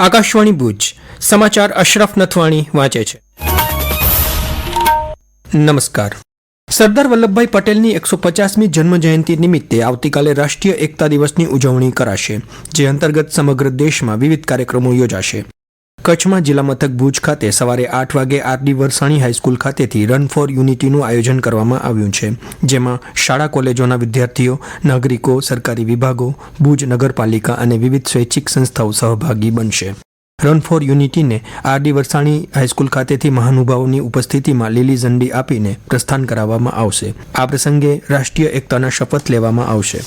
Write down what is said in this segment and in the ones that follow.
આકાશવાણી ભુજ, સમાચાર અશરફ નથવાણી વાંચે છે. નમસ્કાર. સરદાર વલ્લભભાઈ પટેલની એકસો પચાસમી જન્મ જયંતિ નિમિત્તે આવતીકાલે રાષ્ટ્રીય એકતા દિવસની ઉજવણી કરાશે, જે અંતર્ગત સમગ્ર દેશમાં વિવિધ કાર્યક્રમો યોજાશે. કચ્છમાં જિલ્લા મથક ભુજ ખાતે સવારે આઠ વાગે આરડી વરસાણી હાઈસ્કૂલ ખાતેથી રન ફોર યુનિટીનું આયોજન કરવામાં આવ્યું છે, જેમાં શાળા કોલેજોના વિદ્યાર્થીઓ, નાગરિકો, સરકારી વિભાગો, ભુજ નગરપાલિકા અને વિવિધ સ્વૈચ્છિક સંસ્થાઓ સહભાગી બનશે. રન ફોર યુનિટીને આરડી વરસાણી હાઈસ્કૂલ ખાતેથી મહાનુભાવોની ઉપસ્થિતિમાં લીલી ઝંડી આપીને પ્રસ્થાન કરાવવામાં આવશે. આ પ્રસંગે રાષ્ટ્રીય એકતાના શપથ લેવામાં આવશે.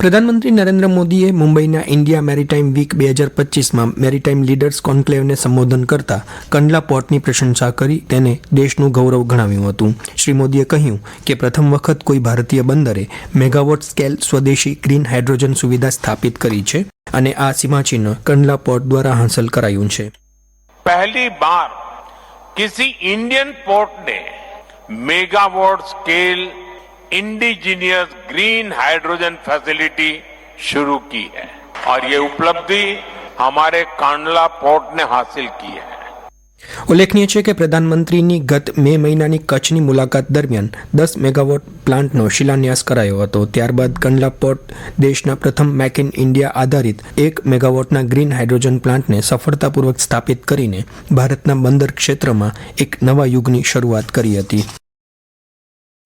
પ્રધાનમંત્રી નરેન્દ્ર મોદીએ મુંબઈના ઇન્ડિયા મેરીટાઈમ વીક બે હજાર પચીસમાં મેરીટાઈમ લીડર્સ કોન્ક્લેવને સંબોધન કરતા કંડલા પોર્ટની પ્રશંસા કરી તેને દેશનું ગૌરવ ગણાવ્યું હતું. શ્રી મોદીએ કહ્યું કે પ્રથમ વખત કોઈ ભારતીય બંદરે મેગાવોટ સ્કેલ સ્વદેશી ગ્રીન હાઇડ્રોજન સુવિધા સ્થાપિત કરી છે અને આ સીમાચિહ્ન કંડલા પોર્ટ દ્વારા હાંસલ કરાયું છે. પહેલી બાર, કિસી ઇન્ડિયન પોર્ટ ને megawatt scale indigenous green hydrogen facility शुरू की है और ये उपलब्धि हमारे कांडला पोर्ट ने हासिल की है ઉલ્લેખનીય છે કે પ્રધાનમંત્રીની ગત મે મહિનાની કચ્છની મુલાકાત દરમિયાન દસ મેગાવોટ પ્લાન્ટનો શિલાન્યાસ કરાયો હતો ત્યારબાદ કંડલા પોર્ટ દેશના પ્રથમ મેક ઇન ઇન્ડિયા આધારિત એક મેગાવોટના ગ્રીન હાઇડ્રોજન પ્લાન્ટને સફળતાપૂર્વક સ્થાપિત કરીને ભારતના બંદર ક્ષેત્રમાં એક નવા યુગની શરૂઆત કરી હતી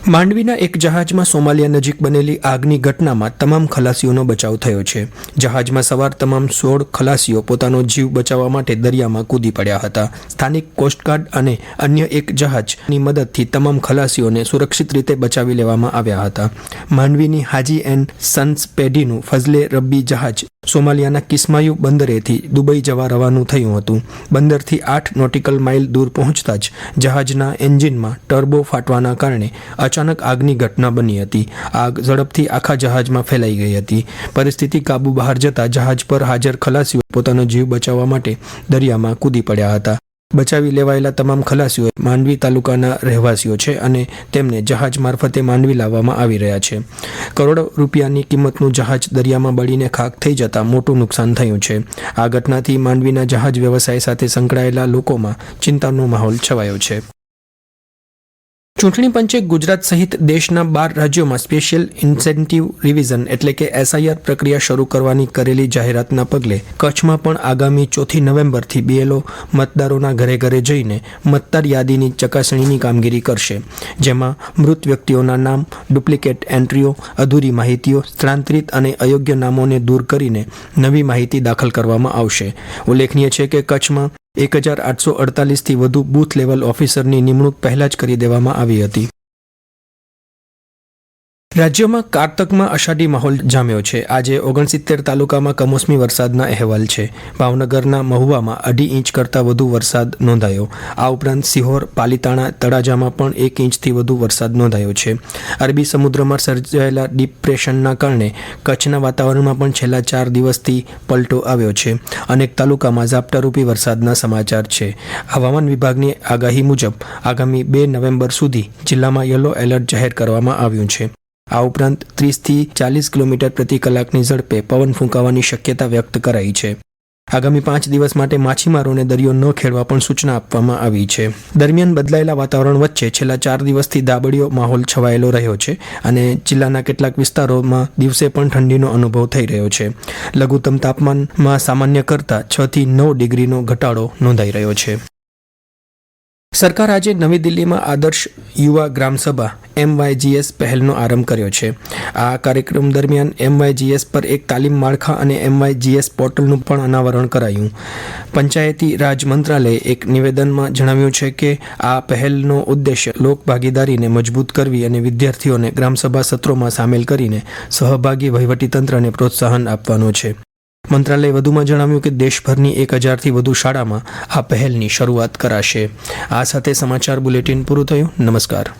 માંડવીના એક જહાજમાં સોમાલિયા નજીક બનેલી આગની ઘટનામાં તમામ ખલાસીઓનો બચાવ થયો છે. જહાજમાં સવાર તમામ સોળ ખલાસીઓ પોતાનો જીવ બચાવવા માટે દરિયામાં કૂદી પડ્યા હતા. સ્થાનિક કોસ્ટગાર્ડ અને અન્ય એક જહાજની મદદથી તમામ ખલાસીઓને સુરક્ષિત રીતે બચાવી લેવામાં આવ્યા હતા. માંડવીની હાજી એન્ડ સન્સ પેઢીનું ફઝલે રબ્બી જહાજ સોમાલિયાના કિસ્માયુ બંદરેથી દુબઈ જવા રવાનું થયું હતું. બંદરથી આઠ નોટિકલ માઇલ દૂર પહોંચતા જ જહાજના એન્જિનમાં ટર્બો ફાટવાના કારણે અચાનક આગની ઘટના બની હતી. આગ ઝડપથી આખા જહાજમાં ફેલાઈ ગઈ હતી. પરિસ્થિતિ કાબુ બહાર જતા જહાજ પર હાજર ખલાસીઓ પોતાનો જીવ બચાવવા માટે દરિયામાં કૂદી પડ્યા હતા. બચાવી લેવાયેલા તમામ ખલાસીઓ માંડવી તાલુકાના રહેવાસીઓ છે અને તેમને જહાજ મારફતે માંડવી લાવવામાં આવી રહ્યા છે. કરોડો રૂપિયાની કિંમતનું જહાજ દરિયામાં બળીને ખાક થઈ જતાં મોટું નુકસાન થયું છે. આ ઘટનાથી માંડવીના જહાજ વ્યવસાય સાથે સંકળાયેલા લોકોમાં ચિંતાનો માહોલ છવાયો છે. ચૂંટણી પંચે ગુજરાત સહિત દેશના બાર રાજ્યોમાં સ્પેશિયલ ઇન્સેન્ટિવ રિવિઝન એટલે કે એસઆઈઆર પ્રક્રિયા શરૂ કરવાની કરેલી જાહેરાતના પગલે કચ્છમાં પણ આગામી ચોથી નવેમ્બરથી બીએલઓ મતદારોના ઘરે ઘરે જઈને મતદાર યાદીની ચકાસણીની કામગીરી કરશે, જેમાં મૃત વ્યક્તિઓના નામ, ડુપ્લિકેટ એન્ટ્રીઓ, અધૂરી માહિતીઓ, સ્થળાંતરિત અને અયોગ્ય નામોને દૂર કરીને નવી માહિતી દાખલ કરવામાં આવશે. ઉલ્લેખનીય છે કે કચ્છમાં એક હજાર આઠસો અડતાલીસથી વધુ બૂથ લેવલ ઓફિસરની નિમણૂક પહેલા જ કરી દેવામાં આવી હતી. રાજ્યમાં કારતકમાં અષાઢી માહોલ જામ્યો છે. આજે ઓગણસિત્તેર તાલુકામાં કમોસમી વરસાદના અહેવાલ છે. ભાવનગરના મહુવામાં અઢી ઇંચ કરતાં વધુ વરસાદ નોંધાયો. આ ઉપરાંત સિહોર, પાલીતાણા, તળાજામાં પણ એક ઇંચથી વધુ વરસાદ નોંધાયો છે. અરબી સમુદ્રમાં સર્જાયેલા ડિપ્રેશનના કારણે કચ્છના વાતાવરણમાં પણ છેલ્લા ચાર દિવસથી પલટો આવ્યો છે. અનેક તાલુકામાં ઝાપટારૂપી વરસાદના સમાચાર છે. હવામાન વિભાગની આગાહી મુજબ આગામી બે નવેમ્બર સુધી જિલ્લામાં યલો એલર્ટ જાહેર કરવામાં આવ્યું છે. આ ઉપરાંત ત્રીસથી ચાલીસ કિલોમીટર પ્રતિ કલાકની ઝડપે પવન ફૂંકાવાની શક્યતા વ્યક્ત કરાઈ છે. આગામી પાંચ દિવસ માટે માછીમારોને દરિયો ન ખેડવા પણ સૂચના આપવામાં આવી છે. દરમિયાન બદલાયેલા વાતાવરણ વચ્ચે છેલ્લા ચાર દિવસથી દાબડીયો માહોલ છવાયેલો રહ્યો છે અને જિલ્લાના કેટલાક વિસ્તારોમાં દિવસે પણ ઠંડીનો અનુભવ થઈ રહ્યો છે. લઘુત્તમ તાપમાનમાં સામાન્ય કરતાં છથી નવ ડિગ્રીનો ઘટાડો નોંધાઈ રહ્યો છે. સરકાર આજે નવી દિલ્હીમાં આદર્શ યુવા ગ્રામસભા એમવાયજીએસ પહેલનો આરંભ કર્યો છે. આ કાર્યક્રમ દરમિયાન એમવાયજીએસ પર એક તાલીમ માળખા અને એમવાયજીએસ પોર્ટલનું પણ અનાવરણ કરાયું. પંચાયતી રાજ મંત્રાલયે એક નિવેદનમાં જણાવ્યું છે કે, આ પહેલનો ઉદ્દેશ્ય લોકભાગીદારીને મજબૂત કરવી અને વિદ્યાર્થીઓને ગ્રામસભા સત્રોમાં સામેલ કરીને સહભાગી વહીવટીતંત્રને પ્રોત્સાહન આપવાનો છે. મંત્રાલયે વધુમાં જણાવ્યું કે દેશભરની એક હજારથી વધુ શાળામાં આ પહેલની શરૂઆત કરાશે. આ સાથે સમાચાર બુલેટિન પૂરું થયું. નમસ્કાર.